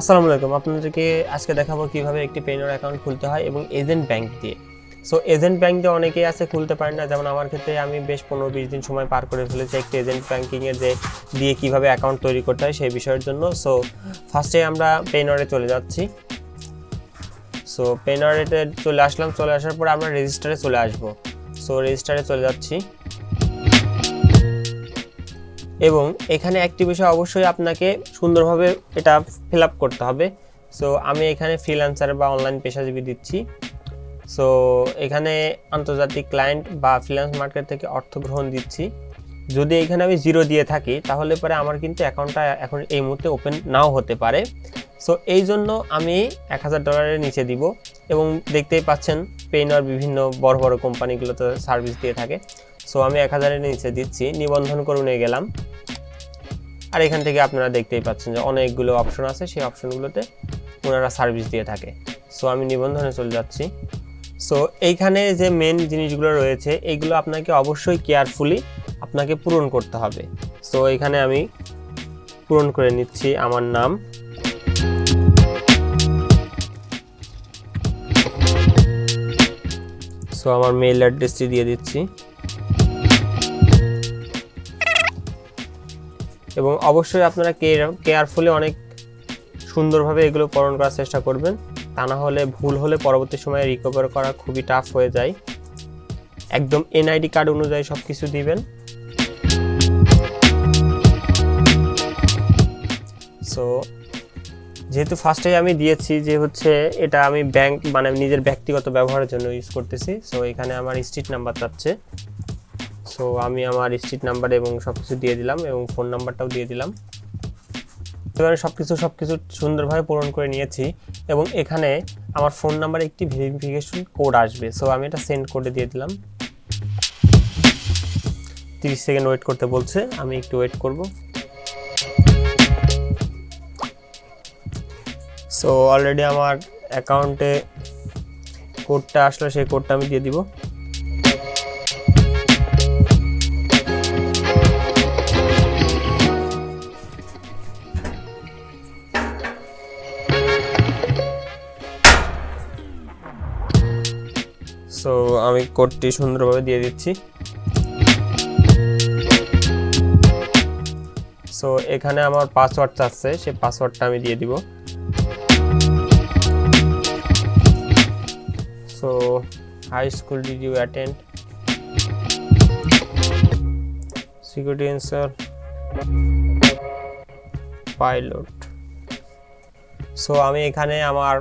আসসালামু আলাইকুম। আপনাদেরকে আজকে দেখাবো কীভাবে একটি পেইনর অ্যাকাউন্ট খুলতে হয় এবং এজেন্ট ব্যাংক দিয়ে। সো এজেন্ট ব্যাংক দিয়ে অনেকেই আছে, খুলতে পারেন না। যেমন আমার ক্ষেত্রে আমি বেশ পনেরো বিশ দিন সময় পার করে ফেলেছি একটি এজেন্ট ব্যাংকিংয়ে যে দিয়ে কীভাবে অ্যাকাউন্ট তৈরি করতে হয় সেই বিষয়ের জন্য। সো ফার্স্টে আমরা পেইনরে চলে যাচ্ছি। সো পেইনরেতে চলে আসলাম। চলে আসার পর আমরা রেজিস্টারে চলে আসব। সো রেজিস্টারে চলে যাচ্ছি। এবং এখানে একটি বিষয় অবশ্যই আপনাকে সুন্দরভাবে এটা ফিল আপ করতে হবে। সো আমি এখানে ফ্রিল্যান্সার বা অনলাইন পেশাজীবী দিচ্ছি। সো এখানে আন্তর্জাতিক ক্লায়েন্ট বা ফ্রিল্যান্স মার্কেট থেকে অর্থ গ্রহণ দিচ্ছি। যদি এখানে আমি জিরো দিয়ে থাকি, তাহলে পরে আমার কিন্তু অ্যাকাউন্টটা এখন এই মুহূর্তে ওপেন নাও হতে পারে। সো এই জন্য আমি এক হাজার ডলারের নিচে দিব এবং দেখতেই পাচ্ছেন পেইনার বিভিন্ন বড় বড় কোম্পানিগুলোতে সার্ভিস দিয়ে থাকে। সো আমি এক হাজারের নিচে দিচ্ছি। নিবন্ধন করুনে গেলাম। আর এখান থেকে আপনারা দেখতেই পাচ্ছেন যে অনেকগুলো অপশন আছে। সেই অপশনগুলোতে ওনারা সার্ভিস দিয়ে থাকে। সো আমি নিবন্ধনে চলে যাচ্ছি। সো এইখানে যে মেন জিনিসগুলো রয়েছে, এইগুলো আপনাকে অবশ্যই কেয়ারফুলি আপনাকে পূরণ করতে হবে। সো এখানে আমি পূরণ করে নিচ্ছি আমার নাম। সো আমার মেইল অ্যাড্রেসটি দিয়ে দিচ্ছি। এবং অবশ্যই আপনারা কেয়ারফুলি অনেক সুন্দরভাবে এগুলো পূরণ করার চেষ্টা করবেন। তা না হলে ভুল হলে পরবর্তী সময়ে রিকভার করা খুবই টাফ হয়ে যায়। একদম এনআইডি কার্ড অনুযায়ী সব কিছু দিবেন। সো যেহেতু ফার্স্টেই আমি দিয়েছি যে হচ্ছে এটা আমি ব্যাংক মানে নিজের ব্যক্তিগত ব্যবহারের জন্য ইউজ করতেছি। সো এখানে আমার স্ট্রিট নাম্বার চাচ্ছে সো আমি আমার স্ট্রিট নাম্বার এবং সব কিছু দিয়ে দিলাম এবং ফোন নাম্বারটাও দিয়ে দিলাম। এবারে সব কিছু সব কিছু সুন্দরভাবে পূরণ করে নিয়েছি এবং এখানে আমার ফোন নাম্বারে একটি ভেরিফিকেশন কোড আসবে। সো আমি এটা সেন্ড করে দিয়ে দিলাম। তিরিশ সেকেন্ড ওয়েট করতে বলছে, আমি একটু ওয়েট করব। সো অলরেডি আমার অ্যাকাউন্টে কোডটা আসলো, সেই কোডটা আমি দিয়ে দিব। সো আমি কোডটি সুন্দরভাবে দিয়ে দিচ্ছি। সো এখানে আমার পাসওয়ার্ড চাচ্ছে, সেই পাসওয়ার্ডটা আমি দিয়ে দিব। So high school did you attend security answer pilot so আমি এখানে আমার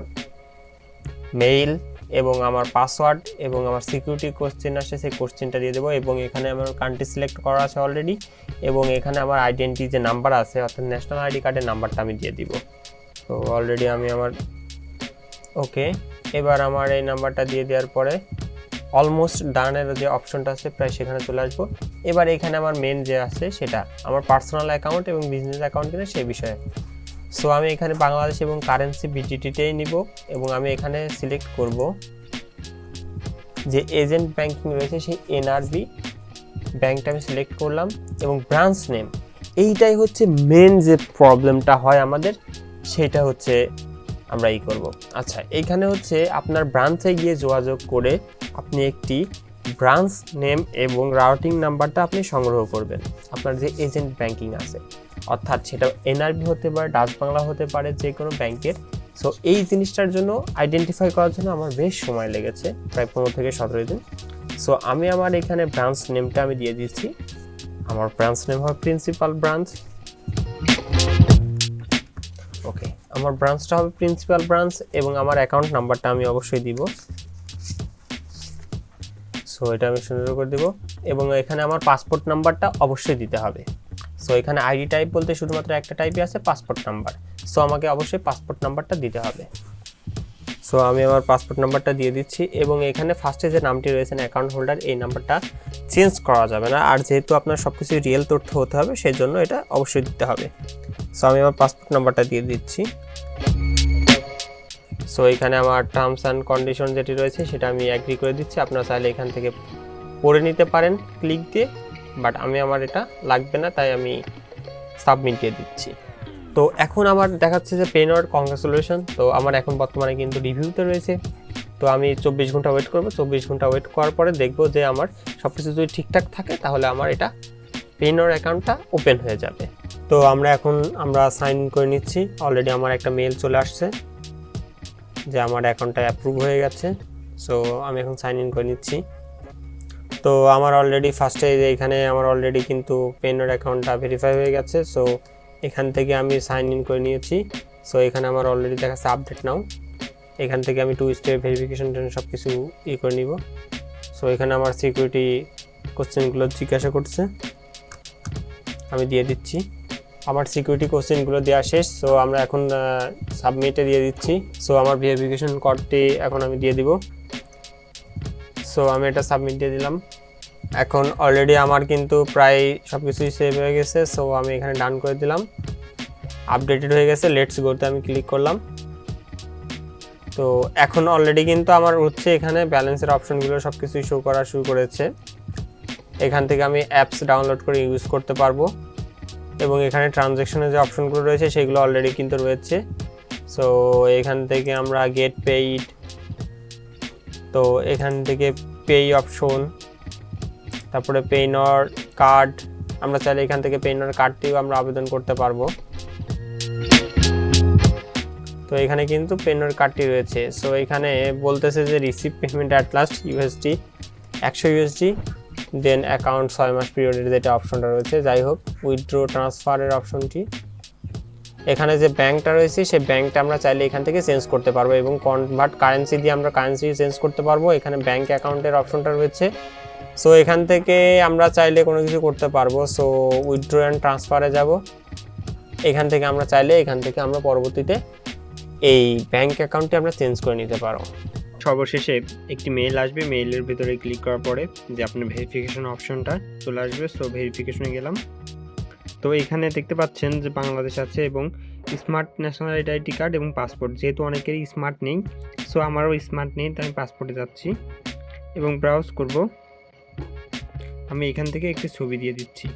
মেইল এবং আমার পাসওয়ার্ড এবং আমার সিকিউরিটি কোশ্চেন আসে, সেই কোশ্চেনটা দিয়ে দেবো এবং এখানে আমার কান্ট্রি সিলেক্ট করা আছে অলরেডি এবং এখানে আমার আইডেন্টি যে নাম্বার আছে, অর্থাৎ ন্যাশনাল আইডি কার্ডের নাম্বারটা আমি দিয়ে দিব। তো অলরেডি আমি আমার ওকে এবার আমার এই নাম্বারটা দিয়ে দেওয়ার পরে অলমোস্ট ডানের যে অপশনটা আছে, প্রায় সেখানে চলে আসব। এবার এখানে আমার মেন যে আছে, সেটা আমার পার্সোনাল অ্যাকাউন্ট এবং বিজনেস অ্যাকাউন্ট কিনা, সেই বিষয়ে। সো আমি এখানে বাংলাদেশ এবং কারেন্সি বিটিটিতেই নিব এবং আমি এখানে সিলেক্ট করব যে এজেন্ট ব্যাংকিং রয়েছে সেই এনআরবি ব্যাংকটা আমি সিলেক্ট করলাম এবং ব্রাঞ্চ নেম এইটাই হচ্ছে মেন যে প্রবলেমটা হয় আমাদের, সেটা হচ্ছে আমরা ই করব। আচ্ছা এইখানে হচ্ছে আপনার ব্রাঞ্চে গিয়ে যোগাযোগ করে আপনি একটি ব্রাঞ্চ নেম এবং রাউটিং নাম্বারটা আপনি সংগ্রহ করবেন। আপনার যে এজেন্ট ব্যাংকিং আছে। অর্থাৎ সেটা এনআরবি হতে পারে, ডাচ বাংলা হতে পারে, যে কোনো ব্যাংকের। সো এই জিনিসটার জন্য আইডেন্টিফাই করার জন্য আমার বেশ সময় লেগেছে, প্রায় পনেরো থেকে সতেরো দিন। সো আমি আমার এখানে ব্রাঞ্চ নেমটা আমি দিয়ে দিচ্ছি। আমার ব্রাঞ্চ নেম হয় প্রিন্সিপাল ব্রাঞ্চ ওকে আমার ব্রাঞ্চটা হবে প্রিন্সিপাল ব্রাঞ্চ এবং আমার অ্যাকাউন্ট নাম্বারটা আমি অবশ্যই দিব। সো এটা আমি সুন্দর করে দেবো এবং এখানে আমার পাসপোর্ট নাম্বারটা অবশ্যই দিতে হবে। সো এখানে আইডি টাইপ বলতে শুধুমাত্র একটা টাইপই আছে পাসপোর্ট নাম্বার সো আমাকে অবশ্যই পাসপোর্ট নাম্বারটা দিতে হবে। সো আমি আমার পাসপোর্ট নাম্বারটা দিয়ে দিচ্ছি এবং এখানে ফার্স্টে যে নামটি রয়েছে অ্যাকাউন্ট হোল্ডার এই নাম্বারটা চেঞ্জ করা যাবে না। আর যেহেতু আপনার সব কিছু রিয়েল তথ্য হতে হবে সেই জন্য এটা অবশ্যই দিতে হবে। সো আমি আমার পাসপোর্ট নাম্বারটা দিয়ে দিচ্ছি। সো এখানে আমার টার্মস অ্যান্ড কন্ডিশন যেটি রয়েছে, সেটা আমি অ্যাগ্রি করে দিচ্ছি। আপনারা চাইলে এখান থেকে পড়ে নিতে পারেন ক্লিক দিয়ে। বাট আমি আমার এটা লাগবে না, তাই আমি সাবমিট দিয়ে দিচ্ছি। তো এখন আমার দেখাচ্ছে যে পেন ওয়ার্ড কংগ্রেচুলেশন তো আমার এখন বর্তমানে কিন্তু রিভিউতে রয়েছে। তো আমি চব্বিশ ঘণ্টা ওয়েট করব। চব্বিশ ঘণ্টা ওয়েট করার পরে দেখব যে আমার সব কিছু যদি ঠিকঠাক থাকে, তাহলে আমার এটা পেন ওয়ার্ড অ্যাকাউন্টটা ওপেন হয়ে যাবে। তো আমরা এখন, আমরা সাইন ইন করে নিচ্ছি। অলরেডি আমার একটা মেল চলে আসছে যে আমার অ্যাকাউন্টটা অ্যাপ্রুভ হয়ে গেছে। সো আমি এখন সাইন ইন করে নিচ্ছি। তো আমার অলরেডি ফার্স্টে এখানে আমার অলরেডি কিন্তু পেনোর অ্যাকাউন্টটা ভেরিফাই হয়ে গেছে সো এখান থেকে আমি সাইন ইন করে নিয়েছি। সো এখানে আমার অলরেডি দেখাচ্ছে আপডেট নাও এখান থেকে আমি টু স্টেপ ভেরিফিকেশন সব কিছু ই করে নিব। সো এখানে আমার সিকিউরিটি কোশ্চেনগুলো জিজ্ঞাসা করছে। আমি দিয়ে দিচ্ছি। আমার সিকিউরিটি কোশ্চেনগুলো দেওয়া শেষ। সো আমরা এখন সাবমিটে দিয়ে দিচ্ছি। সো আমার ভেরিফিকেশন কোডটি এখন আমি দিয়ে দিব। সো আমি এটা সাবমিট দিয়ে দিলাম। এখন অলরেডি আমার কিন্তু প্রায় সব কিছুই সেভ হয়ে গেছে সো আমি এখানে ডান করে দিলাম। আপডেটেড হয়ে গেছে লেটস গোতে আমি ক্লিক করলাম। তো এখন অলরেডি কিন্তু আমার হচ্ছে এখানে ব্যালেন্সের অপশনগুলো সব কিছুই শো করা শুরু করেছে। এখান থেকে আমি অ্যাপস ডাউনলোড করে ইউজ করতে পারব। এবং এখানে ট্রানজ্যাকশনের যে অপশনগুলো রয়েছে, সেগুলো অলরেডি কিন্তু রয়েছে। সো এখান থেকে আমরা গেট পেইড তো এখান থেকে পে অপশন তারপরে পেইনর কার্ড আমরা চাইলে এখান থেকে পেইনর কার্ডটিও আমরা আবেদন করতে পারব। তো এখানে কিন্তু পেইনর কার্ডটি রয়েছে। সো এখানে বলতেছে যে receive payment at last USD একশো ইউএসডি দেন অ্যাকাউন্ট ছয় মাস পিরিয়ডের যেটা অপশনটা রয়েছে। যাই হোক উইথড্রো ট্রান্সফারের অপশনটি এখানে যে ব্যাংকটা রয়েছে, সেই ব্যাংকটা আমরা চাইলে এখান থেকে চেঞ্জ করতে পারব এবং কনভার্ট কারেন্সি দিয়ে আমরা কারেন্সি চেঞ্জ করতে পারব। এখানে ব্যাংক অ্যাকাউন্টের অপশনটা রয়েছে। সো এখান থেকে আমরা চাইলে কোনো কিছু করতে পারব। সো উইথড্র অ্যান্ড ট্রান্সফারে যাব। এখান থেকে আমরা চাইলে এখান থেকে আমরা পরবর্তীতে এই ব্যাংক অ্যাকাউন্টে আমরা চেঞ্জ করে নিতে পারো সর্বশেষে একটি মেইল আসবে। মেইলের ভিতরে ক্লিক করার পরে যে আপনার ভেরিফিকেশন অপশনটা চলে আসবে। সো ভেরিফিকেশনে গেলাম। তো এখানে দেখতে পাচ্ছেন যে বাংলাদেশ আছে এবং স্মার্ট ন্যাশনাল আইডেন্টি কার্ড এবং পাসপোর্ট যেহেতু অনেকেরই স্মার্ট নেই সো আমারও স্মার্ট নেই, তাই আমি পাসপোর্টে যাচ্ছি এবং ব্রাউজ করব। আমি এখান থেকে একটি ছবি দিয়ে দিচ্ছি।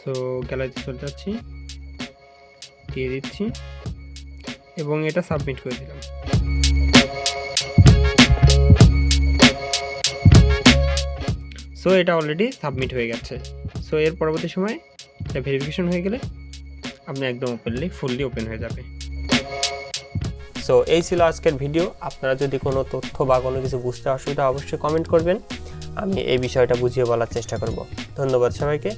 সো গ্যালারিতে চলে যাচ্ছি, দিয়ে দিচ্ছি এবং এটা সাবমিট করে দিলাম। সো এটা অলরেডি সাবমিট হয়ে গেছে। সো এর পরবর্তী সময় এটা ভেরিফিকেশন হয়ে গেলে আপনি একদম ওপেনলি ফুললি ওপেন হয়ে যাবে। সো এই ছিল আজকের ভিডিও আপনারা যদি কোনো তথ্য বা কোনো কিছু বুঝতে অসুবিধা অবশ্যই কমেন্ট করবেন। আমি এই বিষয়টা বুঝিয়ে বলার চেষ্টা করব। ধন্যবাদ সবাইকে।